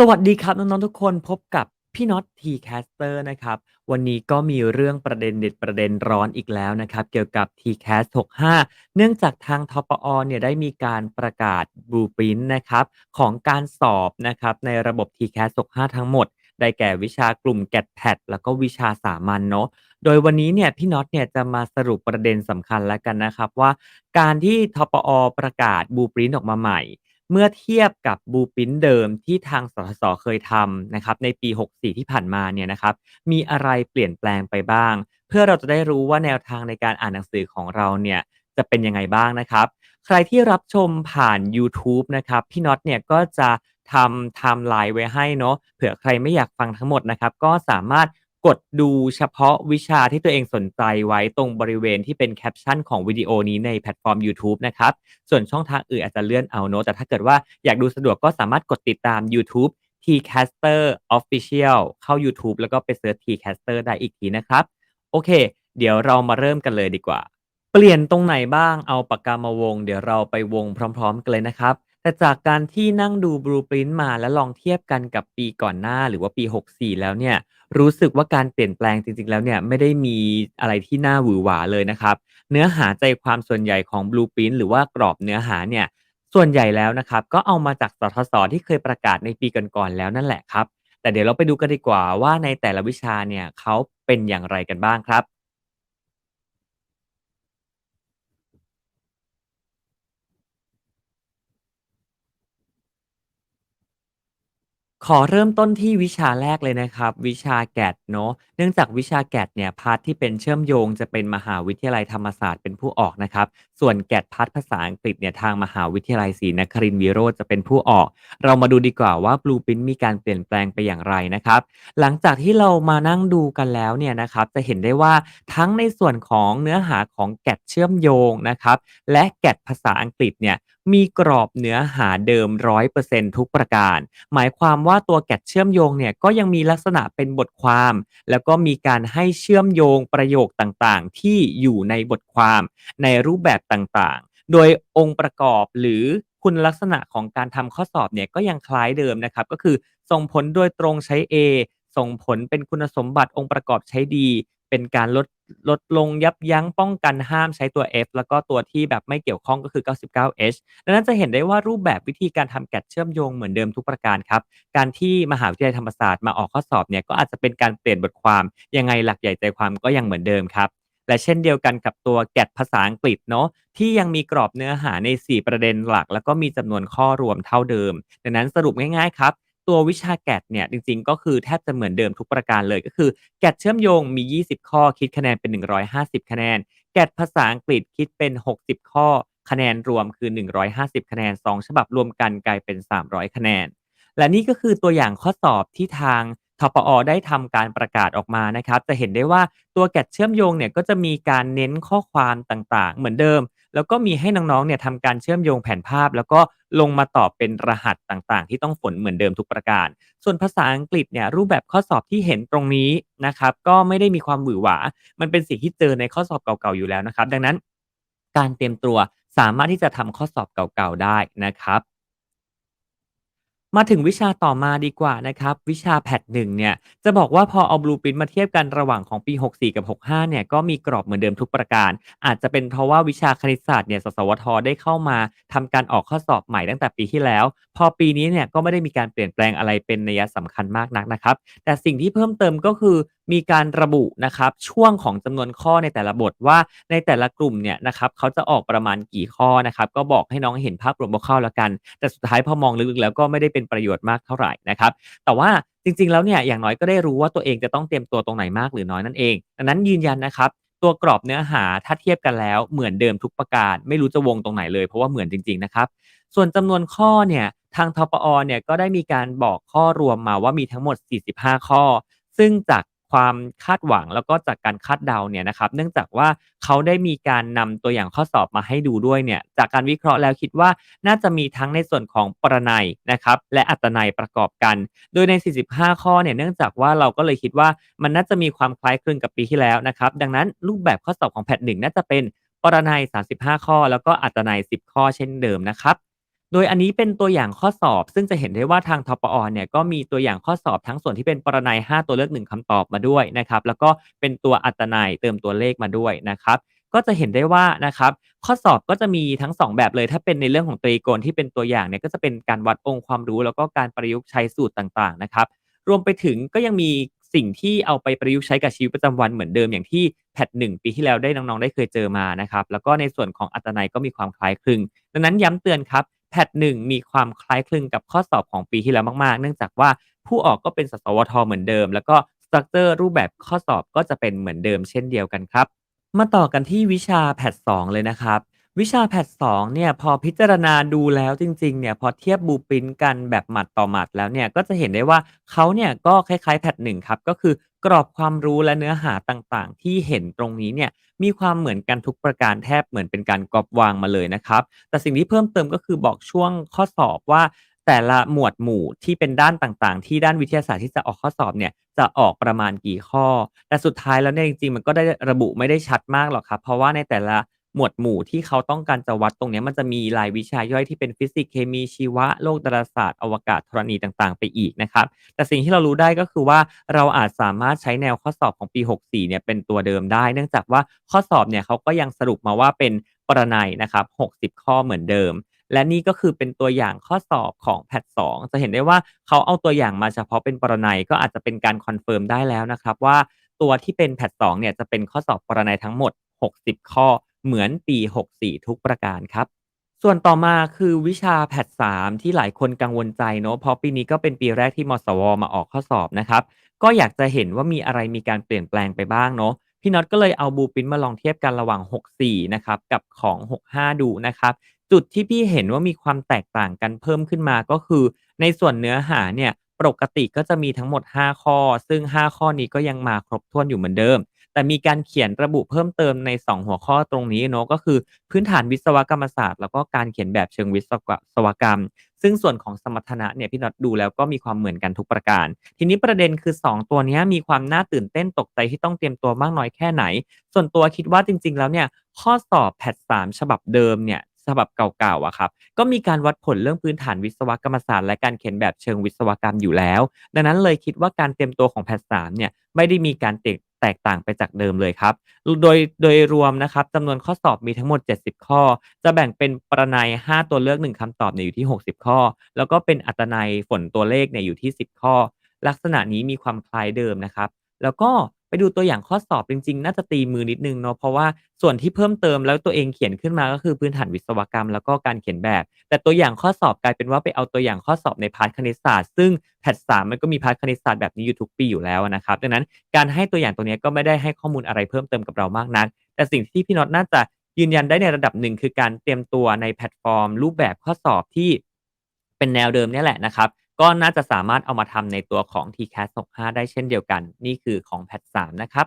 สวัสดีครับ น้อง ๆ ทุกคนพบกับพี่น็อต Tcaster นะครับ วันนี้ก็มีเรื่องประเด็นเด็ดประเด็นร้อนอีกแล้วนะครับ เกี่ยวกับ TCAS 65 เนื่องจากทางทปอเนี่ยได้มีการประกาศ Blueprint นะครับของการสอบนะครับในระบบ TCAS 65 ทั้งหมด ได้แก่วิชากลุ่ม GAT-PAT แล้วก็วิชาสามัญเนาะโดยวันนี้เนี่ยพี่น็อตเนี่ยจะมาสรุปประเด็นสำคัญแล้วกันนะครับว่า การที่ทปอประกาศ Blueprint ออกมาใหม่ เมื่อเทียบกับ Blueprint เดิมที่ทางสทศเคยทำนะครับในปี 64 ที่ผ่านมาเนี่ยนะครับมีอะไรเปลี่ยนแปลงไปบ้าง เพื่อเราจะได้รู้ว่าแนวทางในการอ่านหนังสือของเราเนี่ยจะเป็นยังไงบ้างนะครับ ใครที่รับชมผ่านยูทูบนะครับพี่น็อตเนี่ยก็จะทำไทม์ไลน์ไว้ให้เนาะเผื่อใครไม่อยากฟังทั้งหมดนะครับก็สามารถ กดดูเฉพาะวิชาที่ตัวเองสนใจไว้ตรงบริเวณที่เป็นแคปชั่นของวิดีโอนี้ในแพลตฟอร์มยูทูบนะครับ ส่วนช่องทางอื่นอาจจะเลื่อนเอาเนาะแต่ถ้าเกิดว่าอยากดูสะดวกก็สามารถกดติดตาม YouTube Tcaster Official เข้ายูทูบแล้วก็ไปเซิร์ช Tcaster ได้อีกทีนะครับ โอเค เดี๋ยวเรามาเริ่มกันเลยดีกว่า เปลี่ยนตรงไหนบ้างเอาปากกามาวง เดี๋ยวเราไปวงพร้อม ๆ กันเลยนะครับ แต่จากการที่นั่งดู Blueprint มาแล้วลองเทียบกันกับปีก่อนหน้าหรือว่าปี 64 แล้วเนี่ยรู้สึกว่าการเปลี่ยนแปลงจริง ๆ แล้วเนี่ยไม่ได้มีอะไรที่น่าหวือหวาเลยนะครับ เนื้อหาใจความส่วนใหญ่ของ Blueprint หรือว่ากรอบเนื้อหาเนี่ยส่วนใหญ่แล้วนะครับ ก็เอามาจากสทศที่เคยประกาศในปีก่อนๆแล้วนั่นแหละครับ แต่เดี๋ยวเราไปดูกันดีกว่าว่าในแต่ละวิชาเนี่ยเขาเป็นอย่างไรกันบ้างครับ ขอเริ่มต้นที่วิชาแรกเลยนะครับ วิชาแกดเนาะเนื่องจากวิชาแกดเนี่ยพาร์ทที่เป็นเชื่อมโยงจะเป็นมหาวิทยาลัยธรรมศาสตร์เป็นผู้ออกนะครับ ส่วนแกดพาร์ทภาษาอังกฤษเนี่ยทางมหาวิทยาลัยศรีนครินทรวิโรธจะเป็นผู้ออก เรามาดูดีกว่าว่า Blueprint มีการเปลี่ยนแปลงไปอย่างไรนะครับ หลังจากที่เรามานั่งดูกันแล้วเนี่ยนะครับจะเห็นได้ว่าทั้งในส่วนของเนื้อหาของแกดเชื่อมโยงนะครับและแกดภาษาอังกฤษเนี่ย มีกรอบเนื้อหาเดิม 100%ทุกประการ หมายความว่าตัวแกดเชื่อมโยงเนี่ยก็ยังมีลักษณะเป็นบทความ แล้วก็มีการให้เชื่อมโยงประโยคต่างๆ ที่อยู่ในบทความในรูปแบบต่างๆ โดยองค์ประกอบหรือคุณลักษณะของการทำข้อสอบเนี่ยก็ยังคล้ายเดิมนะครับ ก็คือส่งผลโดยตรงใช้ A ส่งผลเป็นคุณสมบัติองค์ประกอบใช้ D เป็นการลด ลดลงยับยั้งป้องกันห้ามใช้ตัว F แล้วก็ตัวที่แบบไม่เกี่ยวข้องก็คือ 99H ดังนั้นจะเห็นได้ว่ารูปแบบวิธีการทำแกดเชื่อมโยงเหมือนเดิมทุกประการครับ การที่มหาวิทยาลัยธรรมศาสตร์มาออกข้อสอบเนี่ยก็อาจจะเป็นการเปลี่ยนบทความ ยังไงหลักใหญ่ใจความก็ยังเหมือนเดิมครับ และเช่นเดียวกันกับตัวแกดภาษาอังกฤษเนาะที่ยังมีกรอบเนื้อหาใน 4 ประเด็นหลัก แล้วก็มีจำนวนข้อรวมเท่าเดิม ดังนั้นสรุปง่ายๆครับ ตัววิชาแกดเนี่ยจริงๆ ก็คือแทบจะเหมือนเดิมทุกประการเลยก็คือแกดเชื่อมโยงมี 20 ข้อคิดคะแนนเป็น 150 คะแนน แกดภาษาอังกฤษคิดเป็น 60 ข้อ คะแนนรวมคือ 150 คะแนน 2 ฉบับรวมกันกลายเป็น 300 คะแนน และนี่ก็คือตัวอย่างข้อสอบที่ทางทปอได้ทำการประกาศออกมานะครับ จะเห็นได้ว่าตัวแกดเชื่อมโยงเนี่ยก็จะมีการเน้นข้อความต่างๆ เหมือนเดิม แล้วก็มีให้น้องๆเนี่ยทำการเชื่อมโยงแผนภาพ แล้วก็ลงมาตอบเป็นรหัสต่างๆ ที่ต้องฝนเหมือนเดิมทุกประการ ส่วนภาษาอังกฤษเนี่ยรูปแบบข้อสอบที่เห็นตรงนี้นะครับก็ไม่ได้มีความหวือหวา มันเป็นสิ่งที่เจอในข้อสอบเก่าๆอยู่แล้วนะครับ ดังนั้นการเตรียมตัวสามารถที่จะทำข้อสอบเก่าๆได้นะครับ มาถึงวิชาต่อมาดีกว่านะครับ วิชาแพทหนึ่งเนี่ย จะบอกว่าพอเอาบลูพิ i n t มาเทียบกันระหว่างของปี 64 กับ 65 เนี่ย ก็มีกรอบเหมือนเดิมทุกประการ อาจจะเป็นเพราะว่าวิชาคณิตศาสตร์เนี่ย สสวท ได้เข้ามาทำการออกข้อสอบใหม่ตั้งแต่ปีที่แล้ว พอปีนี้เนี่ยก็ไม่ได้มีการเปลี่ยนแปลงอะไรเป็นนัยสำคัญมากนักนะครับ แต่สิ่งที่เพิ่มเติมก็คือ มีการระบุนะครับช่วงของจำนวนข้อในแต่ละบทว่าในแต่ละกลุ่มเนี่ยนะครับเขาจะออกประมาณกี่ข้อนะครับก็บอกให้น้องเห็นภาพรวมคร่าวๆแล้วกัน แต่สุดท้ายพอมองลึกๆแล้วก็ไม่ได้เป็นประโยชน์มากเท่าไหร่นะครับแต่ว่าจริงๆแล้วเนี่ยอย่างน้อยก็ได้รู้ว่าตัวเองจะต้องเตรียมตัวตรงไหนมากหรือน้อยนั่นเองดังนั้นยืนยันนะครับตัวกรอบเนื้อหาถ้าเทียบกันแล้วเหมือนเดิมทุกประการ ไม่รู้จะวงตรงไหนเลยเพราะว่าเหมือนจริงๆนะครับส่วนจำนวนข้อเนี่ยทางทปอเนี่ยก็ได้มีการบอกข้อรวมมาว่ามีทั้งหมด 45 ข้อ ซึ่งจาก ความคาดหวังแล้วก็จากการคาดเดาเนี่ยนะครับ เนื่องจากว่าเขาได้มีการนำตัวอย่างข้อสอบมาให้ดูด้วยเนี่ยจากการวิเคราะห์แล้วคิดว่าน่าจะมีทั้งในส่วนของปรนัยนะครับและอัตนัยประกอบกัน โดยใน 45 ข้อเนี่ยเนื่องจากว่าเราก็เลยคิดว่ามันน่าจะมีความคล้ายคลึงกับปีที่แล้วนะครับ ดังนั้นรูปแบบข้อสอบของแพทหนึ่งน่าจะเป็นปรนัย 35 ข้อ แล้วก็อัตนัย 10 ข้อเช่นเดิมนะครับ โดยอันนี้เป็นตัวอย่างข้อสอบ ซึ่งจะเห็นได้ว่าทางทปอเนี่ยก็มีตัวอย่างข้อสอบทั้งส่วนที่เป็นปรนัย 5 ตัวเลือก 1คำตอบมาด้วยนะครับ แล้วก็เป็นตัวอัตนัยเติมตัวเลขมาด้วยนะครับก็จะเห็นได้ว่านะครับข้อสอบก็จะมีทั้ง 2 แบบเลย ถ้าเป็นในเรื่องของตรีโกณที่เป็นตัวอย่างเนี่ยก็จะเป็นการวัดองค์ความรู้ แล้วก็การประยุกต์ใช้สูตรต่างๆนะครับ รวมไปถึงก็ยังมีสิ่งที่เอาไปประยุกต์ใช้กับชีวิตประจำวันเหมือนเดิมอย่างที่แพทหนึ่งปีที่แล้วได้น้องๆได้เคยเจอมานะครับแล้วก็ในส่วนของอัตนัยก็มีความคล้ายคลึง ดังนั้นย้ำเตือนครับ พทหนึ่งมีความคล้ายคลึงกับข้อสอบของปีที่แล้วมาก ๆ เนื่องจากว่าผู้ออกก็เป็นสสวทเหมือนเดิม แล้วก็สตรัคเจอร์รูปแบบข้อสอบก็จะเป็นเหมือนเดิมเช่นเดียวกันครับ มาต่อกันที่วิชาแพท2เลยนะครับ วิชาแพท 2 เนี่ย พอพิจารณาดูแล้วจริง ๆ เนี่ย พอเทียบ Blueprint กันแบบหมัดต่อหมัดแล้วเนี่ย ก็จะเห็นได้ว่า เขาเนี่ยก็คล้าย ๆ แพท 1 ครับ ก็คือกรอบความรู้และเนื้อหาต่าง ๆ ที่เห็นตรงนี้เนี่ย มีความเหมือนกันทุกประการ แทบเหมือนเป็นการก๊อปวางมาเลยนะครับ แต่สิ่งที่เพิ่มเติม ก็คือบอกช่วงข้อสอบว่า แต่ละหมวดหมู่ที่เป็นด้านต่าง ๆ ที่ด้านวิทยาศาสตร์ที่จะออกข้อสอบเนี่ย จะออกประมาณกี่ข้อ แต่สุดท้ายแล้วเนี่ย จริง ๆ มันก็ได้ระบุไม่ได้ชัดมากหรอกครับ เพราะว่าในแต่ละ หมวดหมู่ที่เขาต้องการจะวัดตรงนี้มันจะมีรายวิชาย่อยที่เป็นฟิสิกส์เคมีชีวะโลกดาราศาสตร์อวกาศธรณีต่างๆ ไปอีกนะครับแต่สิ่งที่เรารู้ได้ก็คือว่าเราอาจสามารถใช้แนวข้อสอบของปี 64 เนี่ยเป็นตัวเดิมได้ เนื่องจากว่าข้อสอบเนี่ยเขาก็ยังสรุปมาว่าเป็นปรนัยนะครับ 60 ข้อเหมือนเดิม และนี่ก็คือเป็นตัวอย่างข้อสอบของแพท2จะเห็นได้ว่าเขาเอาตัวอย่างมาเฉพาะเป็นปรนัยก็อาจจะเป็นการคอนเฟิร์มได้แล้วนะครับว่าตัวที่เป็นแพท2เนี่ยจะเป็นข้อสอบปรนัยทั้งหมด 60 ข้อ เหมือนปี 64 ทุกประการครับ ส่วนต่อมาคือวิชาแพท3ที่หลายคนกังวลใจเนาะเพราะปีนี้ก็เป็นปีแรกที่มสว มาออกข้อสอบนะครับ ก็อยากจะเห็นว่ามีอะไรมีการเปลี่ยนแปลงไปบ้างเนาะพี่น็อตก็เลยเอาบูปินมาลองเทียบกันระหว่าง 64 นะครับกับของ 65 ดูนะครับ จุดที่พี่เห็นว่ามีความแตกต่างกันเพิ่มขึ้นมาก็คือ ในส่วนเนื้อหาเนี่ยปกติก็จะมีทั้งหมด 5 ข้อ ซึ่ง 5 ข้อนี้ก็ยังมาครบถ้วนอยู่เหมือนเดิม แต่มีการเขียนระบุเพิ่มเติมใน 2 หัวข้อตรงนี้เนาะก็คือพื้นฐานวิศวกรรมศาสตร์ แล้วก็การเขียนแบบเชิงวิศวกรรม ซึ่งส่วนของสมรรถนะเนี่ยพี่น็อตดูแล้วก็มีความเหมือนกันทุกประการ ทีนี้ประเด็นคือ 2 ตัวนี้มีความน่าตื่นเต้นตกใจที่ต้องเตรียมตัวมากน้อยแค่ไหน ส่วนตัวคิดว่าจริง ๆ แล้วเนี่ยข้อสอบแพท3ฉบับเดิมเนี่ยฉบับเก่าๆอะครับ ก็มีการวัดผลเรื่องพื้นฐานวิศวกรรมศาสตร์และการเขียนแบบเชิงวิศวกรรมอยู่แล้ว ดังนั้นเลยคิดว่าการเตรียมตัวของแพท3เนี่ยไม่ได้มีการแตกแตกต่างไปจากเดิมเลยครับ โดยโดยรวมนะครับจำนวนข้อสอบมีทั้งหมด 70 ข้อ จะแบ่งเป็นประนัย 5 ตัวเลือก 1คำตอบเนี่ยอยู่ที่ 60 ข้อ แล้วก็เป็นอัตนัยฝนตัวเลขเนี่ยอยู่ที่ 10 ข้อ ลักษณะนี้มีความคล้ายเดิมนะครับ แล้วก็ ไปดูตัวอย่างข้อสอบจริง ๆ น่าจะตีมือนิดนึงเนาะเพราะว่าส่วนที่เพิ่มเติมแล้วตัวเองเขียนขึ้นมาก็คือพื้นฐานวิศวกรรมแล้วก็การเขียนแบบ แต่ตัวอย่างข้อสอบกลายเป็นว่าไปเอาตัวอย่างข้อสอบในพาร์ทคณิตศาสตร์ซึ่งแพทสามมันก็มีพาร์ทคณิตศาสตร์แบบนี้อยู่ทุกปีอยู่แล้วนะครับดังนั้นการให้ตัวอย่างตัวนี้ก็ไม่ได้ให้ข้อมูลอะไรเพิ่มเติมกับเรามากนัก แต่สิ่งที่พี่น็อตน่าจะยืนยันได้ในระดับหนึ่งคือการเตรียมตัวในแพลตฟอร์ม รูปแบบข้อสอบที่เป็นแนวเดิมนี่แหละนะครับ ก็น่าจะสามารถเอามาทำในตัวของ TCAS 65 ได้เช่นเดียวกัน นี่คือของแพท3นะครับ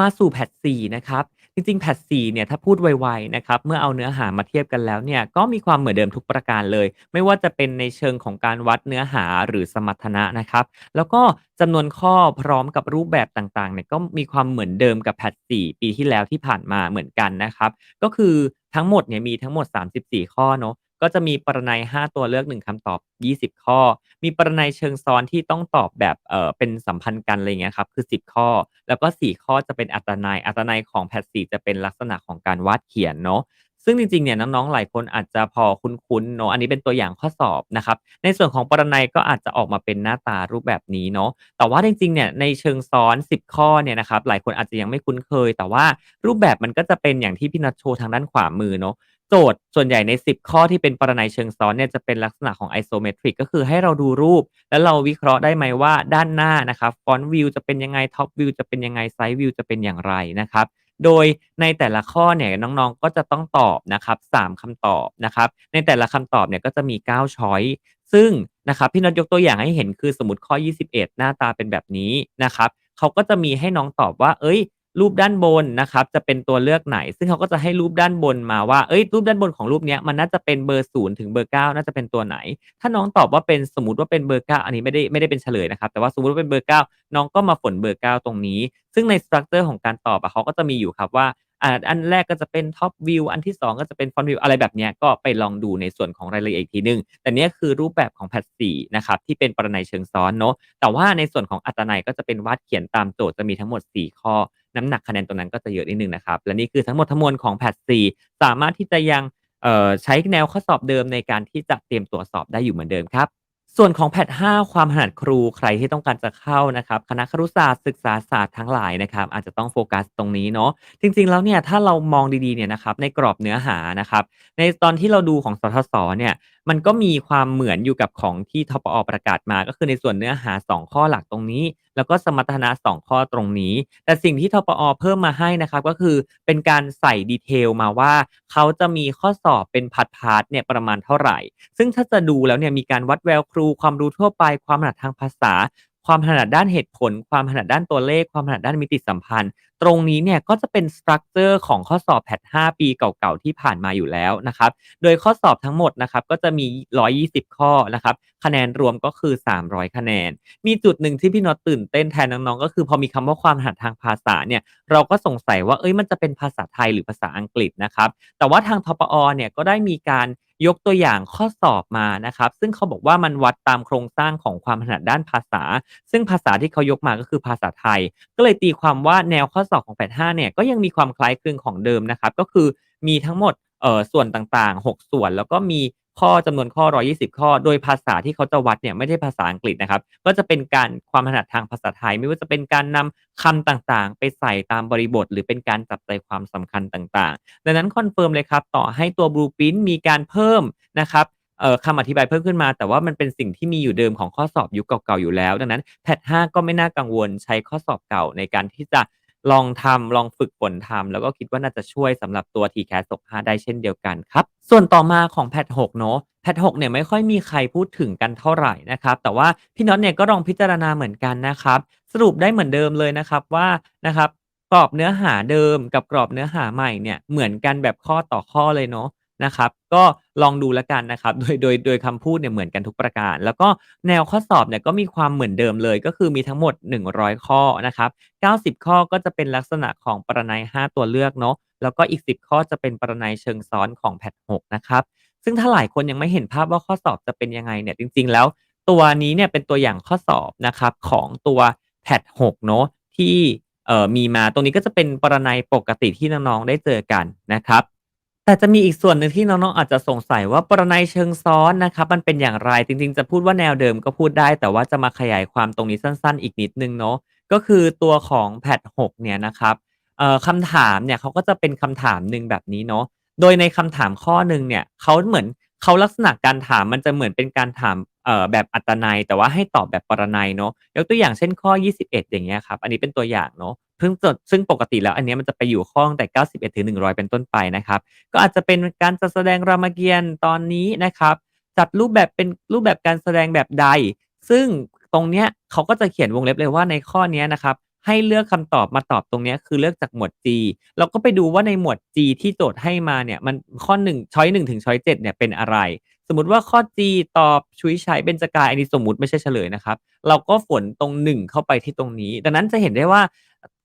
มาสู่แพท4นะครับ จริงๆ แพท4เนี่ย ถ้าพูดไวๆ นะครับ เมื่อเอาเนื้อหามาเทียบกันแล้วเนี่ย ก็มีความเหมือนเดิมทุกประการเลย ไม่ว่าจะเป็นในเชิงของการวัดเนื้อหาหรือสมรรถนะนะครับ แล้วก็จำนวนข้อพร้อมกับรูปแบบต่างๆ เนี่ยก็มีความเหมือนเดิมกับแพท4ปีที่แล้วที่ผ่านมาเหมือนกันนะครับ ก็คือทั้งหมดเนี่ยมีทั้งหมด 34 ข้อเนาะ ก็จะมีปรนัย 5 ตัวเลือก 1คำตอบ 20 ข้อ มีปรนัยเชิงซ้อนที่ต้องตอบแบบเอ่อเป็นสัมพันธ์กันอะไรเงี้ยครับคือ 10 ข้อ แล้วก็ 4 ข้อจะเป็นอัตนัยอัตนัยของแพท4จะเป็นลักษณะของการวาดเขียนเนาะซึ่งจริงๆ เนี่ยน้องๆ หลายคนอาจจะพอคุ้นๆ เนาะ อันนี้เป็นตัวอย่างข้อสอบนะครับ ในส่วนของปรนัยก็อาจจะออกมาเป็นหน้าตารูปแบบนี้เนาะ แต่ว่าจริงๆ เนี่ยในเชิงซ้อน 10 ข้อเนี่ยนะครับ หลายคนอาจจะยังไม่คุ้นเคย แต่ว่ารูปแบบมันก็จะเป็นอย่างที่พี่นัทโชว์ทางด้านขวามือเนาะ โจทย์ส่วนใหญ่ใน 10 ข้อที่เป็นปรนัยเชิงซ้อนเนี่ยจะเป็นลักษณะของ isometric ก็คือให้เราดูรูป แล้วเราวิเคราะห์ได้ไหมว่าด้านหน้านะครับ front view จะเป็นยังไง top view จะเป็นยังไง side view จะเป็นอย่างไรนะครับโดยในแต่ละข้อเนี่ยน้องๆก็จะต้องตอบนะครับ3คำตอบนะครับในแต่ละคำตอบเนี่ยก็จะมี 9 ช้อยซึ่งนะครับพี่น็อตยกตัวอย่างให้เห็นคือสมมติข้อ 21 หน้าตาเป็นแบบนี้นะครับเขาก็จะมีให้น้องตอบว่า เอ้ย รูปด้านบนนะครับ จะเป็นตัวเลือกไหน ซึ่งเขาก็จะให้รูปด้านบนมาว่า เอ้ย รูปด้านบนของรูปเนี้ยมันน่าจะเป็นเบอร์0ถึงเบอร์9น่าจะเป็นตัวไหน ถ้าน้องตอบว่าเป็นสมมติว่าเป็นเบอร์9อันนี้ไม่ได้ไม่ได้เป็นเฉลยนะครับ แต่ว่าสมมติว่าเป็นเบอร์9น้องก็มาฝนเบอร์9ตรงนี้ ซึ่งในสตรัคเจอร์ของการตอบอะเขาก็จะมีอยู่ครับว่าอันแรกก็จะเป็น Top View อันที่ 2 ก็จะเป็น Front View อะไรแบบนี้ก็ไปลองดูในส่วนของรายละเอียดอีกทีหนึ่งแต่นี้คือรูปแบบของ Pad 4นะครับที่เป็นปรนัยเชิงซ้อนเนาะแต่ว่าในส่วนของอรรถนัยก็จะเป็นวาดเขียนตามโจทย์จะมีทั้งหมด 4 ข้อ น้ำหนักคะแนนตรงนั้นก็จะเยอะนิดนึงนะครับ และนี่คือทั้งหมดทั้งมวลของ Pad 4สามารถที่จะยังใช้แนวข้อสอบเดิมในการที่จะเตรียมตัวสอบได้อยู่เหมือนเดิมครับ ส่วนของแพท5ความถนัดครูใครที่ต้องการจะเข้านะครับคณะครุศาสตร์ศึกษาศาสตร์ทั้งหลายนะครับอาจจะต้องโฟกัสตรงนี้เนาะจริงๆแล้วเนี่ยถ้าเรามองดีๆเนี่ยนะครับในกรอบเนื้อหานะครับในตอนที่เราดูของสทศเนี่ย มันก็มีความเหมือนอยู่กับของที่ทปอประกาศมา ก็คือในส่วนเนื้อหา 2 ข้อหลักตรงนี้ แล้วก็สมรรถนะ 2 ข้อตรงนี้ แต่สิ่งที่ทปอเพิ่มมาให้นะครับ ก็คือเป็นการใส่ดีเทลมาว่า เขาจะมีข้อสอบเป็นพาร์ทเนี่ยประมาณเท่าไหร่ ซึ่งถ้าจะดูแล้วเนี่ยมีการวัดแววครู ความรู้ทั่วไป ความถนัดทางภาษา ความถนัดด้านเหตุผล ความถนัดด้านตัวเลข ความถนัดด้านมิติสัมพันธ์ ตรงนี้เนี่ยก็จะเป็นสตรัคเจอร์ของข้อสอบแพท5ปีเก่าๆที่ผ่านมาอยู่แล้วนะครับ โดยข้อสอบทั้งหมดนะครับก็จะมี 120 ข้อนะครับ คะแนนรวมก็คือ 300 คะแนน มีจุดหนึ่งที่พี่น็อตตื่นเต้นแทนน้องๆ ก็คือพอมีคำว่าความถนัดทางภาษาเนี่ยเราก็สงสัยว่าเอ้ยมันจะเป็นภาษาไทยหรือภาษาอังกฤษนะครับ แต่ว่าทางทปอเนี่ยก็ได้มีการ ยกตัวอย่างข้อสอบมานะครับ ซึ่งเขาบอกว่ามันวัดตามโครงสร้างของความถนัดด้านภาษา ซึ่งภาษาที่เขายกมาก็คือภาษาไทย ก็เลยตีความว่าแนวข้อสอบของแพท5เนี่ยก็ยังมีความคล้ายคลึงของเดิมนะครับ ก็คือมีทั้งหมดเอ่อส่วนต่างๆ 6 ส่วนแล้วก็มี ข้อจำนวนข้อ 120 ข้อ โดยภาษาที่เขาจะวัดเนี่ยไม่ได้ภาษาอังกฤษนะครับ ก็จะเป็นการความถนัดทางภาษาไทย ไม่ว่าจะเป็นการนำคำต่างๆ ไปใส่ตามบริบท หรือเป็นการจับใจความสำคัญต่างๆ ดังนั้นคอนเฟิร์มเลยครับ ต่อให้ตัว Blueprint มีการเพิ่มนะครับคำอธิบายเพิ่มขึ้นมา แต่ว่ามันเป็นสิ่งที่มีอยู่เดิมของข้อสอบยุคเก่าๆอยู่แล้ว ดังนั้นแพท5ก็ไม่น่ากังวลใช้ข้อสอบเก่าในการที่จะ ลองทำลองฝึกฝนทำแล้วก็คิดว่าน่าจะช่วยสำหรับตัว TCAS 65ได้เช่นเดียวกันครับ ส่วนต่อมาของแพท6เนาะแพท6เนี่ยไม่ค่อยมีใครพูดถึงกันเท่าไหร่นะครับ แต่ว่าพี่น็อตเนี่ยก็ลองพิจารณาเหมือนกันนะครับ สรุปได้เหมือนเดิมเลยนะครับว่านะครับกรอบเนื้อหาเดิมกับกรอบเนื้อหาใหม่เนี่ยเหมือนกันแบบข้อต่อข้อเลยเนาะ นะครับ ก็ลองดูแล้วกันนะครับ โดยโดยโดยคำพูดเนี่ยเหมือนกันทุกประการ แล้วก็แนวข้อสอบเนี่ยก็มีความเหมือนเดิมเลย ก็คือมีทั้งหมด 100 ข้อนะครับ 90 ข้อก็จะเป็นลักษณะของปรนัย 5 ตัวเลือกเนาะแล้วก็อีก 10 ข้อจะเป็นปรนัยเชิงซ้อนของแพท6นะครับซึ่งถ้าหลายคนยังไม่เห็นภาพว่าข้อสอบจะเป็นยังไงเนี่ยจริง ๆ แล้วตัวนี้เนี่ยเป็นตัวอย่างข้อสอบนะครับของตัวแพท6เนาะที่เอ่อมีมาตรงนี้ก็จะเป็นปรนัยปกติที่น้องๆได้เจอกันนะครับ แต่จะมีอีกส่วนหนึ่งที่น้อง ๆ อาจจะสงสัยว่า ปรนัยเชิงซ้อนนะครับ มันเป็นอย่างไร จริง ๆ จะพูดว่าแนวเดิมก็พูดได้ แต่ว่าจะมาขยายความตรงนี้สั้น ๆ อีกนิดนึงเนาะ ก็คือตัวของแพท 6 เนี่ยนะครับ เอ่อ คำถามเนี่ยเขาก็จะเป็นคำถามหนึ่งแบบนี้เนาะ โดยในคำถามข้อหนึ่งเนี่ย เขาเหมือน เขาลักษณะการถามมันจะเหมือนเป็นการถาม เอ่อ แบบอัตนัย แต่ว่าให้ตอบแบบปรนัยเนาะ ยกตัวอย่างเช่น ข้อ 21 อย่างเงี้ยครับ อันนี้เป็นตัวอย่างเนาะ ซึ่งจดซึ่งปกติแล้วอันนี้มันจะไปอยู่ข้อตั้งแต่ 91ถึง100 เป็นต้นไปนะครับ ก็อาจจะเป็นการจัดแสดงรามเกียรติ์ตอนนี้นะครับ จัดรูปแบบเป็นรูปแบบการแสดงแบบใด ซึ่งตรงเนี้ยเขาก็จะเขียนวงเล็บเลยว่าในข้อนี้นะครับให้เลือกคำตอบมาตอบตรงเนี้ยคือเลือกจากหมวด G เราก็ไปดูว่าในหมวด G ที่โจทย์ให้มาเนี่ยมันข้อ1ช้อย1ถึงช้อย7เนี่ยเป็นอะไร สมมติว่าข้อ G ตอบชุยฉายเบญจกายอันนี้สมมติไม่ใช่เฉลยนะครับ เราก็ฝนตรง 1 เข้าไปที่ตรงนี้ ดังนั้นจะเห็นได้ว่า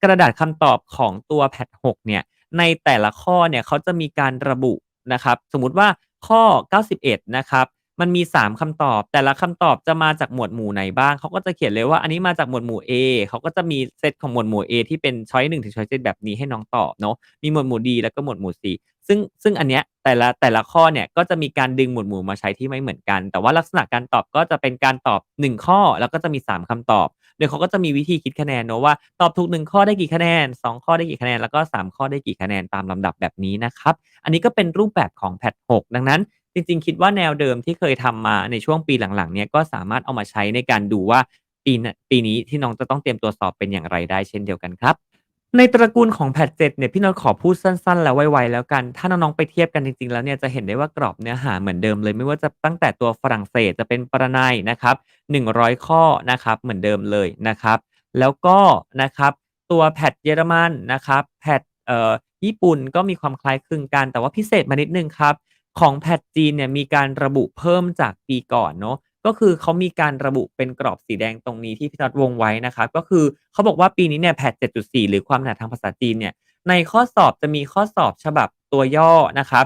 กระดาษคำตอบของตัวแพท6เนี่ยในแต่ละข้อเนี่ยเขาจะมีการระบุนะครับ สมมุติว่าข้อ 91 นะครับ มันมี 3คำตอบ แต่ละคำตอบจะมาจากหมวดหมู่ไหนบ้าง เขาก็จะเขียนเลยว่าอันนี้มาจากหมวดหมู่ A เขาก็จะมีเซตของหมวดหมู่ A ที่เป็นช้อย1ถึงช้อย7แบบนี้ให้น้องตอบเนาะ มีหมวดหมู่ D แล้วก็หมวดหมู่ C ซึ่งซึ่งอันเนี้ยแต่ละแต่ละข้อเนี่ยก็จะมีการดึงหมวดหมู่มาใช้ที่ไม่เหมือนกัน แต่ว่าลักษณะการตอบก็จะเป็นการตอบ 1 ข้อแล้วก็จะมี 3คำตอบ ดยเขาก็จะมีวิธีคิดคะแนนเนอะว่าตอบถูกหนึ่งข้อได้กี่คะแนน 2 ข้อได้กี่คะแนน แล้วก็ 3 ข้อได้กี่คะแนนตามลำดับแบบนี้นะครับ อันนี้ก็เป็นรูปแบบของแพท6ดังนั้นจริงๆ คิดว่าแนวเดิมที่เคยทำมาในช่วงปีหลังๆเนี่ยก็สามารถเอามาใช้ในการดูว่าปีนปีนี้ที่น้องจะต้องเตรียมตัวสอบเป็นอย่างไรได้เช่นเดียวกันครับ ในตระกูลของแพท7เนี่ยพี่น็อตขอพูดสั้น ๆ แล้วไวๆแล้วกัน ถ้าน้องๆไปเทียบกันจริงๆ แล้วเนี่ยจะเห็นได้ว่ากรอบเนื้อหาเหมือนเดิมเลย ไม่ว่าจะตั้งแต่ตัวฝรั่งเศสจะเป็นปรนัยนะครับ100 ข้อนะครับเหมือนเดิมเลยนะครับ แล้วก็นะครับตัวแพทเยอรมันนะครับแพทเอ่อญี่ปุ่นก็มีความคล้ายคลึงกันแต่ว่าพิเศษมานิดนึงครับของแพทจีนเนี่ยมีการระบุเพิ่มจากปีก่อนเนาะ ก็คือเขามีการระบุเป็นกรอบสีแดงตรงนี้ที่พี่น็อตวงไว้นะครับ ก็คือเขาบอกว่าปีนี้เนี่ยแพท7.4 หรือความถนัดทางภาษาจีนเนี่ยในข้อสอบจะมีข้อสอบฉบับตัวย่อนะครับ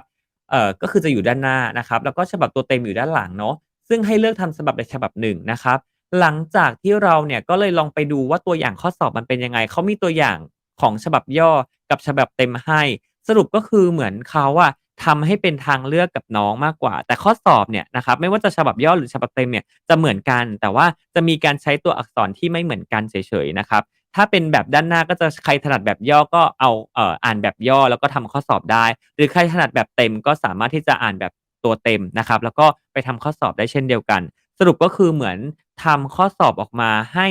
เอ่อก็คือจะอยู่ด้านหน้านะครับ แล้วก็ฉบับตัวเต็มอยู่ด้านหลังเนาะซึ่งให้เลือกทำฉบับใดฉบับหนึ่งนะครับ หลังจากที่เราเนี่ยก็เลยลองไปดูว่าตัวอย่างข้อสอบมันเป็นยังไงเขามีตัวอย่างของฉบับย่อกับฉบับเต็มให้ สรุปก็คือเหมือนเขาอะ ทำให้เป็นทางเลือกกับน้องมากกว่า แต่ข้อสอบเนี่ยนะครับไม่ว่าจะฉบับย่อหรือฉบับเต็มเนี่ยจะเหมือนกัน แต่ว่าจะมีการใช้ตัวอักษรที่ไม่เหมือนกันเฉยๆนะครับถ้าเป็นแบบด้านหน้าก็จะใครถนัดแบบย่อก็เอาเอ่ออ่านแบบย่อแล้วก็ทำข้อสอบได้ หรือใครถนัดแบบเต็มก็สามารถที่จะอ่านแบบตัวเต็มนะครับ แล้วก็ไปทำข้อสอบได้เช่นเดียวกัน สรุปก็คือเหมือนทำข้อสอบออกมาให้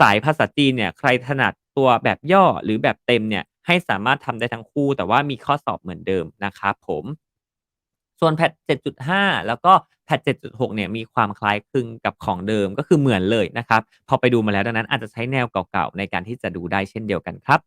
สายภาษาจีนเนี่ยใครถนัดตัวแบบย่อหรือแบบเต็มเนี่ย ให้สามารถทำได้ทั้งคู่ แต่ว่ามีข้อสอบเหมือนเดิมนะครับผมส่วนแพท7.5 แล้วก็แพท7.6 เนี่ยมีความคล้ายคลึงกับของเดิมก็คือเหมือนเลยนะครับ พอไปดูมาแล้วดังนั้นอาจจะใช้แนวเก่าๆ ในการที่จะดูได้เช่นเดียวกันครับ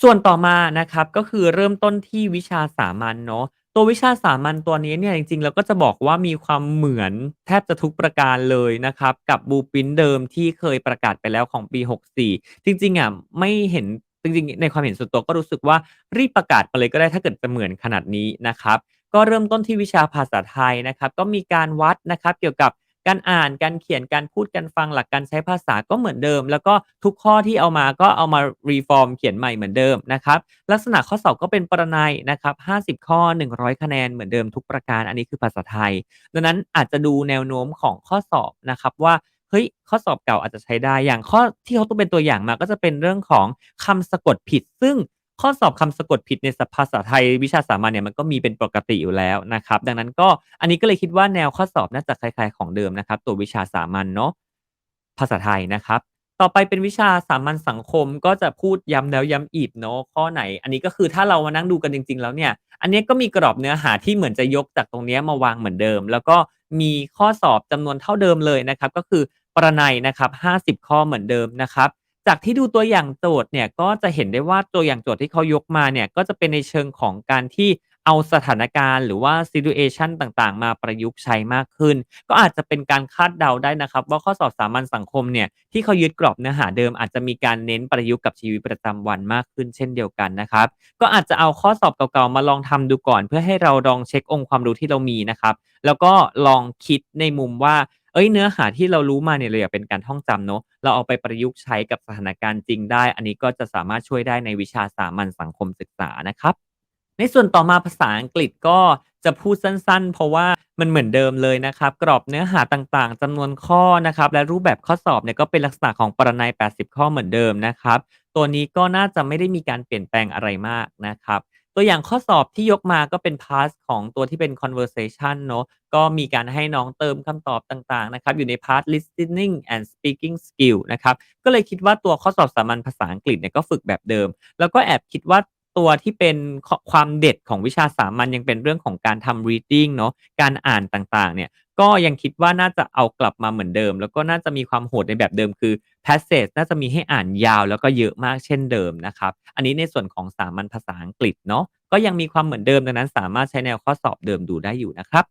ส่วนต่อมานะครับก็คือเริ่มต้นที่วิชาสามัญเนาะ ตัววิชาสามัญตัวนี้เนี่ยจริงๆเราก็จะบอกว่ามีความเหมือนแทบจะทุกประการเลยนะครับ กับบูปินเดิมที่เคยประกาศไปแล้วของปี 64 จริง ๆอะไม่เห็นจริงๆ ในความเห็นส่วนตัวก็รู้สึกว่ารีบประกาศไปเลยก็ได้ถ้าเกิดจะเหมือนขนาดนี้นะครับ ก็เริ่มต้นที่วิชาภาษาไทยนะครับ ก็มีการวัดนะครับเกี่ยวกับ การอ่านการเขียนการพูดการฟังหลักการใช้ภาษาก็เหมือนเดิม แล้วก็ทุกข้อที่เอามาก็เอามา reform เขียนใหม่เหมือนเดิมนะครับลักษณะข้อสอบก็เป็นประนัยนะครับ50 ข้อ 100 คะแนนเหมือนเดิมทุกประการอันนี้คือภาษาไทย ดังนั้นอาจจะดูแนวโน้มของข้อสอบนะครับว่าเฮ้ยข้อสอบเก่าอาจจะใช้ได้อย่างข้อที่เขาต้องเป็นตัวอย่างมาก็จะเป็นเรื่องของคำสะกดผิดซึ่ง ข้อสอบคำสะกดผิดในภาษาไทยวิชาสามัญเนี่ยมันก็มีเป็นปกติอยู่แล้วนะครับ ดังนั้นก็อันนี้ก็เลยคิดว่าแนวข้อสอบน่าจะคล้ายๆของเดิมนะครับ ตัววิชาสามัญเนาะภาษาไทยนะครับ ต่อไปเป็นวิชาสามัญสังคมก็จะพูดย้ำแล้วย้ำอีกเนาะข้อไหน อันนี้ก็คือถ้าเรามานั่งดูกันจริง ๆ แล้วเนี่ย อันนี้ก็มีกรอบเนื้อหาที่เหมือนจะยกจากตรงนี้มาวางเหมือนเดิม แล้วก็มีข้อสอบจำนวนเท่าเดิมเลยนะครับ ก็คือประนัยนะครับ 50 ข้อเหมือนเดิมนะครับ จากที่ดูตัวอย่างโจทย์เนี่ยก็จะเห็นได้ว่าตัวอย่างโจทย์ที่เขายกมาเนี่ยก็จะเป็นในเชิงของการที่เอาสถานการณ์หรือว่า situation ต่างๆ มาประยุกต์ใช้มากขึ้น ก็อาจจะเป็นการคาดเดาได้นะครับ ว่าข้อสอบสามัญสังคมเนี่ยที่เขายึดกรอบเนื้อหาเดิมอาจจะมีการเน้นประยุกต์กับชีวิตประจำวันมากขึ้นเช่นเดียวกันนะครับ ก็อาจจะเอาข้อสอบเก่าๆมาลองทำดูก่อน เพื่อให้เราลองเช็คองค์ความรู้ที่เรามีนะครับ แล้วก็ลองคิดในมุมว่า เอ้ยเนื้อหาที่เรารู้มาเนี่ยเราอยากเป็นการท่องจำเนาะเราเอาไปประยุกต์ใช้กับสถานการณ์จริงได้ อันนี้ก็จะสามารถช่วยได้ในวิชาสามัญสังคมศึกษานะครับในส่วนต่อมาภาษาอังกฤษก็จะพูดสั้นๆ เพราะว่ามันเหมือนเดิมเลยนะครับ กรอบเนื้อหาต่างๆจำนวนข้อนะครับ และรูปแบบข้อสอบเนี่ยก็เป็นลักษณะของปรนัย 80 ข้อเหมือนเดิมนะครับ ตัวนี้ก็น่าจะไม่ได้มีการเปลี่ยนแปลงอะไรมากนะครับ ตัวอย่างข้อสอบที่ยกมาก็เป็นพาร์ทของตัวที่เป็น conversation เนาะก็มีการให้น้องเติมคำตอบต่างๆนะครับ อยู่ในพาร์ท listening and speaking skill นะครับ ก็เลยคิดว่าตัวข้อสอบสามัญภาษาอังกฤษเนี่ยก็ฝึกแบบเดิม แล้วก็แอบคิดว่าตัวที่เป็นความเด็ดของวิชาสามัญยังเป็นเรื่องของการทำ reading เนาะการอ่านต่างๆเนี่ย ก็ยังคิดว่าน่าจะเอากลับมาเหมือนเดิม แล้วก็น่าจะมีความโหดในแบบเดิมคือ passage น่าจะมีให้อ่านยาวแล้วก็เยอะมากเช่นเดิมนะครับ อันนี้ในส่วนของสามัญภาษาอังกฤษเนาะก็ยังมีความเหมือนเดิมดังนั้น สามารถใช้แนวข้อสอบเดิมดูได้อยู่นะครับ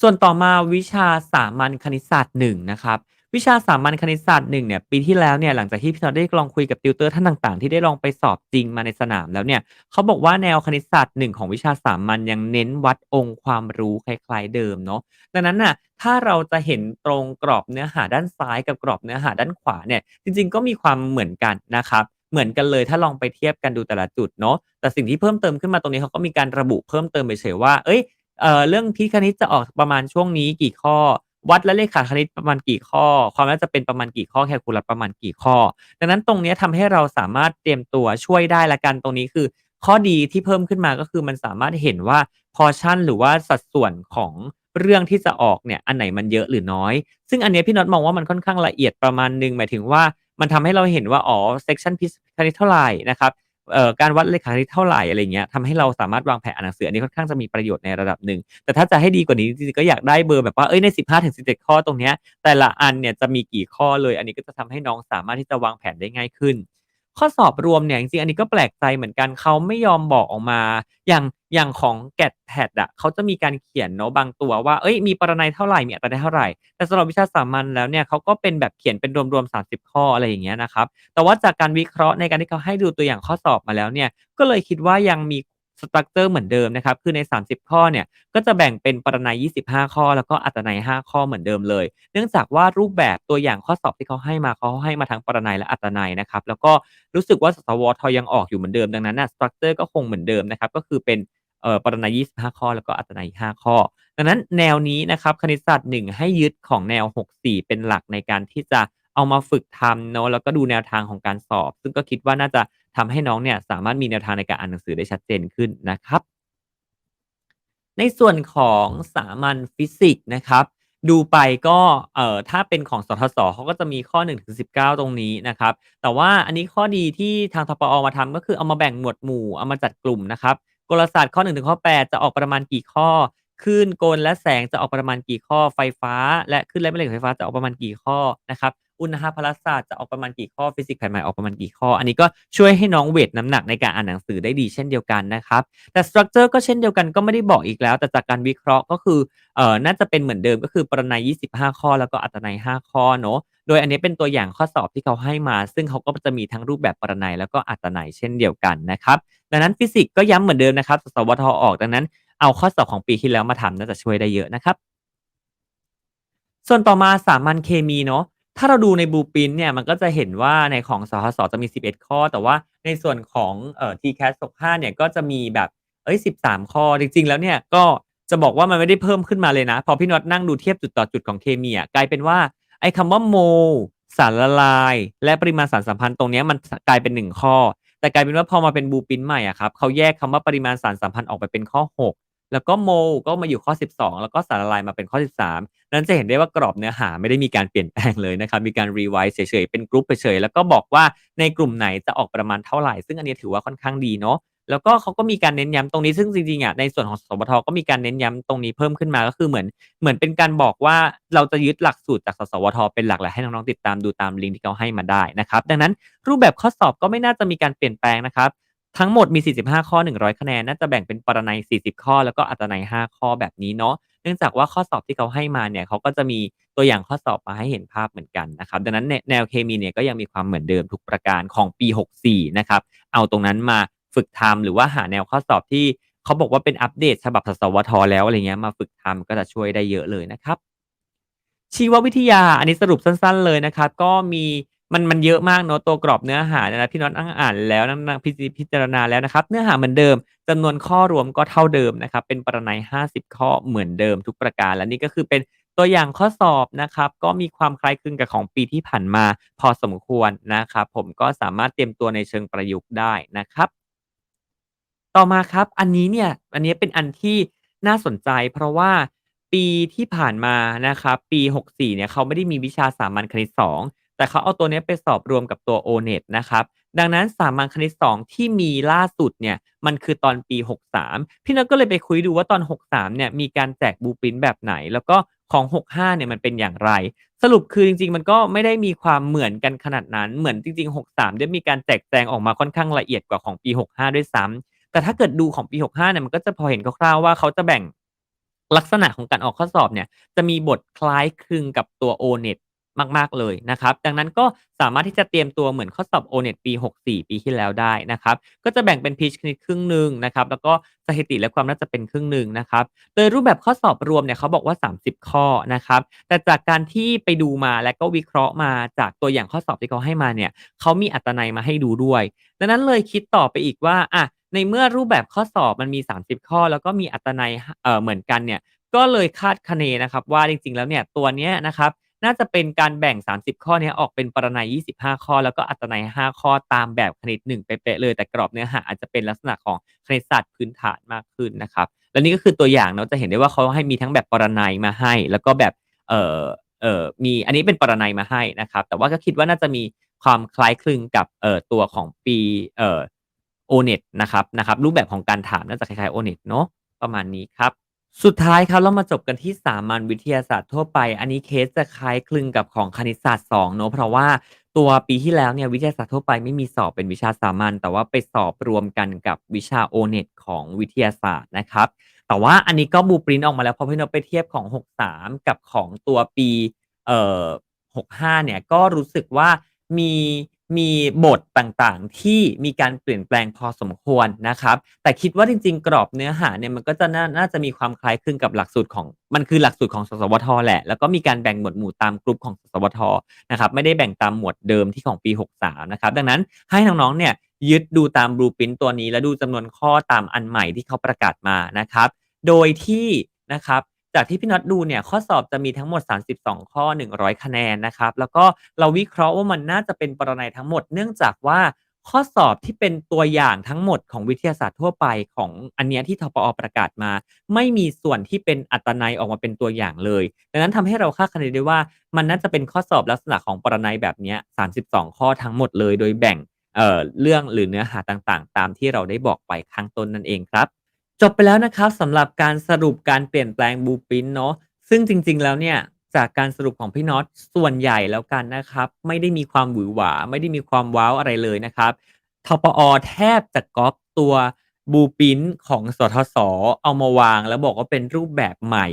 ส่วนต่อมาวิชาสามัญคณิตศาสตร์1นะครับ วิชาสามัญคณิตศาสตร์1เนี่ยปีที่แล้วเนี่ยหลังจากที่พี่น็อตได้ลองคุยกับติวเตอร์ท่านต่างๆ ที่ได้ลองไปสอบจริงมาในสนามแล้วเนี่ยเขาบอกว่าแนวคณิตศาสตร์1ของวิชาสามัญยังเน้นวัดองค์ความรู้คล้ายๆเดิมเนาะดังนั้นน่ะถ้าเราจะเห็นตรงกรอบเนื้อหาด้านซ้ายกับกรอบเนื้อหาด้านขวาเนี่ยจริง ๆ ก็มีความเหมือนกันนะครับเหมือนกันเลยถ้าลองไปเทียบกันดูแต่ละจุดเนาะแต่สิ่งที่เพิ่มเติมขึ้นมาตรงนี้เขาก็มีการระบุเพิ่มเติมไปเฉยว่าเอ้ยเอ่อเรื่องพิคณิตจะออกประมาณช่วงนี้กี่ข้อ วัดและเลขาคณิตประมาณกี่ข้อ ความน่าจะเป็นประมาณกี่ข้อแคลคูลัสประมาณกี่ข้อ ดังนั้นตรงนี้ยทำให้เราสามารถเตรียมตัวช่วยได้ละกันตรงนี้คือ ข้อดีที่เพิ่มขึ้นมาก็คือมันสามารถเห็นว่าพอชั่นหรือว่าสัดส่วนของเรื่องที่จะออกเนี่ยอันไหนมันเยอะหรือน้อย ซึ่งอันนี้พี่น็อตมองว่ามันค่อนข้างละเอียดประมาณหนึ่งหมายถึงว่ามันทำให้เราเห็นว่าอ๋อเซกชันพิคณิตเท่าไหร่นะครับ การวัดเลขาคณิตเท่าไหร่อะไรเงี้ยทำให้เราสามารถวางแผนอ่านหนังสืออันนี้ค่อนข้างจะมีประโยชน์ในระดับหนึ่ง แต่ถ้าจะให้ดีกว่านี้จริงๆก็อยากได้เบอร์แบบว่าเอ้ยใน 15-17 ข้อตรงเนี้ยแต่ละอันเนี่ยจะมีกี่ข้อเลย อันนี้ก็จะทำให้น้องสามารถที่จะวางแผนได้ง่ายขึ้น ข้อสอบรวมเนี่ยจริงๆอันนี้ก็แปลกใจเหมือนกันเขาไม่ยอมบอกออกมา อย่าง อย่างของ GAT-PAT อะเขาจะมีการเขียนเนาะบางตัวว่าเฮ้ยมีปรนัยเท่าไหร่มีอัตนัยเท่าไหร่ แต่สำหรับวิชาสามัญแล้วเนี่ยเขาก็เป็นแบบเขียนเป็นรวมๆ 30 ข้ออะไรอย่างเงี้ยนะครับ แต่ว่าจากการวิเคราะห์ในการที่เขาให้ดูตัวอย่างข้อสอบมาแล้วเนี่ยก็เลยคิดว่ายังมีสตรักเจอร์เหมือนเดิมนะครับ คือใน 30 ข้อเนี่ย ก็จะแบ่งเป็นปรนัย 25 ข้อ แล้วก็อัตนัย 5 ข้อเหมือนเดิมเลย เนื่องจากว่ารูปแบบตัวอย่างข้อสอบที่เขาให้มาเขาให้มาทั้งปรนัยและอัตนัยนะครับ แล้วก็รู้สึกว่าสวทยังออกอยู่เหมือนเดิม ดังนั้นนะสตรักเจอร์ก็คงเหมือนเดิมนะครับ ก็คือเป็น เอ่อปรนัย25 ข้อ แล้วก็อัตนัย5ข้อ ดังนั้นแนวนี้นะครับคณิตศาสตร์ 1 ให้ยึดของแนว 64 เป็นหลักในการที่จะเอามาฝึกทำเนาะแล้วก็ดูแนวทางของการสอบ ซึ่งก็คิดว่าน่าจะทำให้น้องเนี่ยสามารถมีแนวทางในการอ่านหนังสือได้ชัดเจนขึ้นนะครับ ในส่วนของสามัญฟิสิกส์นะครับดูไปก็เอ่อถ้าเป็นของสทศเขาก็จะมีข้อ1ถึง19 ตรงนี้นะครับ แต่ว่าอันนี้ข้อดีที่ทางทปอมาทำก็คือเอามาแบ่งหมวดหมู่เอามาจัดกลุ่มนะครับ กลศาสตร์ข้อ1ถึงข้อ 8 จะออกประมาณกี่ข้อคลื่นกลและแสงจะออกประมาณกี่ข้อไฟฟ้า และคลื่นและแม่เหล็กไฟฟ้าจะออกประมาณกี่ข้อนะครับอุณหภาพศาสตร์จะออกประมาณกี่ข้อฟิสิกส์แผนใหม่ออกประมาณกี่ข้อ อันนี้ก็ช่วยให้น้องเวทน้ำหนักในการอ่านหนังสือได้ดีเช่นเดียวกันนะครับแต่สตรัคเจอร์ก็เช่นเดียวกันก็ไม่ได้บอกอีกแล้ว แต่จากการวิเคราะห์ก็คือ เอ่อน่าจะเป็นเหมือนเดิมก็คือปรนัย 25 ข้อแล้วก็อัตนัย 5 ข้อเนาะโดยอันนี้เป็นตัวอย่างข้อสอบที่เขาให้มา ซึ่งเขาก็จะมีทั้งรูปแบบปรนัยแล้วก็อัตนัยเช่นเดียวกันนะครับดังนั้นฟิสิกส์ก็ย้ำเหมือนเดิมนะครับ สวทออกดังนั้นเอาข้อสอบของปีที่แล้วมาทำน่าจะช่วยได้เยอะนะครับ ส่วนต่อมาสามัญเคมีเนาะถ้าเราดูใน Blueprint เนี่ยมันก็จะเห็นว่าในของสทศจะมี 11 ข้อ แต่ว่าในส่วนของเอ่อ TCAS 65เนี่ยก็จะมีแบบเฮ้ย13ข้อจริงๆ แล้วเนี่ยก็ จะบอกว่ามันไม่ได้เพิ่มขึ้นมาเลยนะ พอพี่น็อตนั่งดูเทียบจุดต่อจุดของเคมีอะกลายเป็นว่าไอ้คำว่าโม สารละลาย และปริมาณสารสัมพันธ์ตรงนี้มันกลายเป็น1ข้อ แต่กลายเป็นว่าพอมาเป็น Blueprint ใหม่อะครับเขาแยกคำว่าปริมาณสารสัมพันธ์ออกไปเป็นข้อ 6 แล้วก็โมก็มาอยู่ข้อ 12 แล้วก็สารละลายมาเป็นข้อ 13 นั้นจะเห็นได้ว่ากรอบเนื้อหาไม่ได้มีการเปลี่ยนแปลงเลยนะครับมีการ revise เฉยๆเป็นกรุ๊ปเฉยๆแล้วก็บอกว่าในกลุ่มไหนจะออกประมาณเท่าไหร่ ซึ่งอันนี้ถือว่าค่อนข้างดีเนาะ แล้วก็เขาก็มีการเน้นย้ำตรงนี้ซึ่งจริงๆอะในส่วนของสปทก็มีการเน้นย้ำตรงนี้เพิ่มขึ้นมาก็คือเหมือนเหมือนเป็นการบอกว่าเราจะยึดหลักสูตรจากสสวทเป็นหลักแหละให้น้องๆติดตามดูตามลิงก์ที่เขาให้มาได้นะครับดังนั้นรูปแบบข้อสอบก็ไม่น่าจะมีการเปลี่ยนแปลงนะครับทั้งหมดมี 45 ข้อ 100 คะแนน น่าจะแบ่งเป็นปรนัย 40 ข้อ แล้วก็อัตนัย 5 ข้อแบบนี้เนาะ เนื่องจากว่าข้อสอบที่เขาให้มาเนี่ยเขาก็จะมีตัวอย่างข้อสอบมาให้เห็นภาพเหมือนกันนะครับ ดังนั้นแนแนวเคมีเนี่ยก็ยังมีความเหมือนเดิมทุกประการของปี 64 นะครับ เอาตรงนั้นมา ฝึกทำหรือว่าหาแนวข้อสอบที่เขาบอกว่าเป็นอัปเดตฉบับสสวทแล้วอะไรเงี้ยมาฝึกทำก็จะช่วยได้เยอะเลยนะครับ ชีววิทยาอันนี้สรุปสั้น ๆ เลยนะครับ ก็มีมันมันเยอะมากเนาะตัวกรอบเนื้อหาเนี่ยนะพี่น็อตนั่งอ่านแล้วนั่งพิจิพิจารณาแล้วนะครับ เนื้อหาเหมือนเดิมจำนวนข้อรวมก็เท่าเดิมนะครับ เป็นปรนัย50 ข้อเหมือนเดิมทุกประการ และนี่ก็คือเป็นตัวอย่างข้อสอบนะครับ ก็มีความคล้ายคลึงกับของปีที่ผ่านมา พอสมควรนะครับ ผมก็สามารถเตรียมตัวในเชิงประยุกต์ได้นะครับ ต่อมาครับ อันนี้เนี่ย อันนี้เป็นอันที่น่าสนใจ เพราะว่าปีที่ผ่านมานะครับ ปี 64 เนี่ยเขาไม่ได้มีวิชาสามัญคณิต 2 แต่เขาเอาตัวเนี้ยไปสอบรวมกับตัว O-NET นะครับ ดังนั้นสามัญคณิต 2 ที่มีล่าสุดเนี่ย มันคือตอนปี 63 พี่น็อตก็เลยไปคุยดูว่าตอน 63 เนี่ย มีการแจก Blueprint แบบไหน แล้วก็ของ 65 เนี่ยมันเป็นอย่างไร สรุปคือจริง ๆ มันก็ไม่ได้มีความเหมือนกันขนาดนั้น เหมือนจริง ๆ 63 ได้มีการแจกแจงออกมาค่อนข้างละเอียดกว่าของปี 65 ด้วยซ้ำ แต่ถ้าเกิดดูของปี 65เนี่ยมันก็จะพอเห็นคร่าวๆว่าเขาจะแบ่งลักษณะของการออกข้อสอบเนี่ย จะมีบทคล้ายคลึงกับตัว O-NET มาก ๆ เลยนะครับ ดังนั้นก็สามารถที่จะเตรียมตัวเหมือนข้อสอบ O-NET ปี 64 ปีที่แล้วได้นะครับ ก็จะแบ่งเป็นพีชคณิตครึ่งหนึ่งนะครับ แล้วก็สถิติและความน่าจะเป็นครึ่งหนึ่งนะครับ โดยรูปแบบข้อสอบรวมเนี่ยเขาบอกว่า 30 ข้อนะครับ แต่จากการที่ไปดูมาและก็วิเคราะห์มาจากตัวอย่างข้อสอบที่เขาให้มาเนี่ยเขามีอัตนัยมาให้ดูด้วย ดังนั้นเลยคิดต่อไปอีกว่าอะในเมื่อรูปแบบข้อสอบมันมี 30 ข้อ แล้วก็มีอัตนัยเอ่อเหมือนกันเนี่ยก็เลยคาดคะเนนะครับว่าจริงๆแล้วเนี่ยตัวเนี้ยนะครับ น่าจะเป็นการแบ่ง 30 ข้อเนี้ยออกเป็นปรนัย 25 ข้อ แล้วก็อัตนัย 5 ข้อตามแบบคณิต1เป๊ะเลย แต่กรอบเนื้อหาอาจจะเป็นลักษณะของคณิตศาสตร์พื้นฐานมากขึ้นนะครับ และนี่ก็คือตัวอย่างเนาะจะเห็นได้ว่าเขาให้มีทั้งแบบปรนัยมาให้ แล้วก็แบบเออเออมีอันนี้เป็นปรนัยมาให้นะครับ แต่ว่าก็คิดว่าน่าจะมีความคล้ายคลึงกับเอ่อตัวของปีเอ่อ O-NET นะครับนะครับรูปแบบของการถามน่าจะคล้ายๆ O-NET เนาะประมาณนี้ครับ สุดท้ายครับเรามาจบกันที่สามัญวิทยาศาสตร์ทั่วไป อันนี้เคสจะคล้ายคลึงกับของคณิตศาสตร์2เนาะเพราะว่าตัวปีที่แล้วเนี่ยวิทยาศาสตร์ทั่วไปไม่มีสอบเป็นวิชาสามัญแต่ว่าไปสอบรวมกันกับวิชา O-NET ของวิทยาศาสตร์นะครับ แต่ว่าอันนี้ก็ blueprint ออกมาแล้วพอพี่นพไปเทียบของ 63 กับของตัวปีเอ่อ65เนี่ยก็รู้สึกว่ามี มีบทต่างๆ ที่มีการเปลี่ยนแปลงพอสมควรนะครับ แต่คิดว่าจริง ๆ กรอบเนื้อหาเนี่ยมันก็จะน่าน่าจะมีความคล้ายคลึงกับหลักสูตรของมันคือหลักสูตรของสสวทแหละ แล้วก็มีการแบ่งหมวดหมู่ตามกลุ่มของสสวทนะครับไม่ได้แบ่งตามหมวดเดิมที่ของปี 63 นะครับ ดังนั้นให้น้องๆเนี่ยยึดดูตาม Blueprint ตัวนี้ และดูจำนวนข้อตามอันใหม่ที่เขาประกาศมานะครับ โดยที่นะครับ จากที่พี่น็อตดูเนี่ยข้อสอบจะมีทั้งหมด 32 ข้อ 100 คะแนนนะครับแล้วก็เราวิเคราะห์ว่ามันน่าจะเป็นปรนัยทั้งหมด เนื่องจากว่าข้อสอบที่เป็นตัวอย่างทั้งหมดของวิทยาศาสตร์ทั่วไปของอันเนี้ยที่ทปอประกาศมา ไม่มีส่วนที่เป็นอัตนัยออกมาเป็นตัวอย่างเลย ดังนั้นทำให้เราคาดคะเนได้ว่า มันน่าจะเป็นข้อสอบลักษณะของปรนัยแบบเนี้ย32 ข้อทั้งหมดเลย โดยแบ่งเอ่อเรื่องหรือเนื้อหาต่างๆ ตามที่เราได้บอกไปข้างต้นนั่นเองครับ จบไปแล้วนะครับสำหรับการสรุปการเปลี่ยนแปลง Blueprint เนาะซึ่งจริงๆแล้วเนี่ยจากการสรุปของพี่น็อตส่วนใหญ่แล้วกันนะครับ ไม่ได้มีความหวือหวา ไม่ได้มีความว้าวอะไรเลยนะครับทปอแทบจะก๊อปตัว Blueprint ของสทศเอามาวาง แล้วบอกว่าเป็นรูปแบบใหม่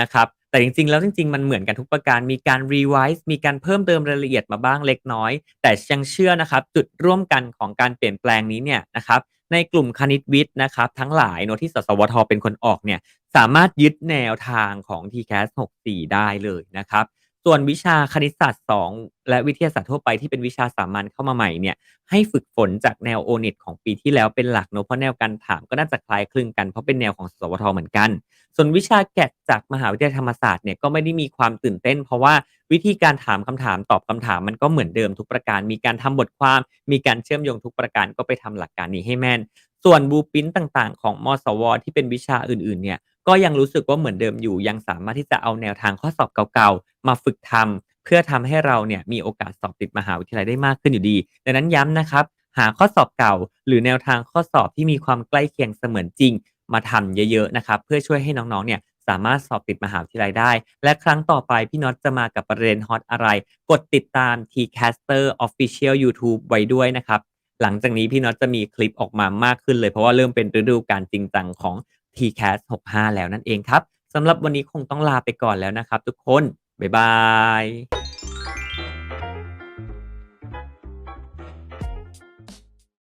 นะครับแต่จริงๆ แล้วจริงๆ มันเหมือนกันทุกประการ มีการ revise มีการเพิ่มเติมรายละเอียดมาบ้างเล็กน้อย แต่ยังเชื่อนะครับ จุดร่วมกันของการเปลี่ยนแปลงนี้เนี่ยนะครับ ในกลุ่มคณิตวิทย์นะครับทั้งหลายเนาะที่สสวทเป็นคนออกเนี่ยสามารถยึดแนวทางของ TCAS 64 ได้เลยนะครับ ส่วนวิชาคณิตศาสตร์ 2 และวิทยาศาสตร์ทั่วไปที่เป็นวิชาสามัญเข้ามาใหม่เนี่ยให้ฝึกฝนจากแนว O-NET ของปีที่แล้วเป็นหลักเนอะเพราะแนวการถามก็น่าจะคล้ายคลึงกันเพราะเป็นแนวของสสวทเหมือนกัน ส่วนวิชาแกดจากมหาวิทยาลัยธรรมศาสตร์เนี่ยก็ไม่ได้มีความตื่นเต้น เพราะว่าวิธีการถามคำถามตอบคำถามมันก็เหมือนเดิมทุกประการ มีการทำบทความ มีการเชื่อมโยงทุกประการก็ไปทำหลักการนี้ให้แม่น ส่วนบูปินต่างๆ ของมสว ที่เป็นวิชาอื่นๆเนี่ย ก็ยังรู้สึกว่าเหมือนเดิมอยู่ ยังสามารถที่จะเอาแนวทางข้อสอบเก่าๆ มาฝึกทำเพื่อทำให้เราเนี่ยมีโอกาสสอบติดมหาวิทยาลัยได้มากขึ้นอยู่ดี ดังนั้นย้ำนะครับ หาข้อสอบเก่า หรือแนวทางข้อสอบที่มีความใกล้เคียงเสมือนจริง มาทำเยอะๆนะครับเพื่อช่วยให้น้องๆเนี่ยสามารถสอบติดมหาวิทยาลัยได้ และครั้งต่อไปพี่น็อตจะมากับประเด็นฮอตอะไร กดติดตาม TCaster Official YouTube ไว้ด้วยนะครับ หลังจากนี้พี่น็อตจะมีคลิปออกมามากขึ้นเลยเพราะว่าเริ่มเป็นฤดูการจริงจังของ TCAS 65 แล้วนั่นเองครับสำหรับวันนี้คงต้องลาไปก่อนแล้วนะครับทุกคน บ๊ายบาย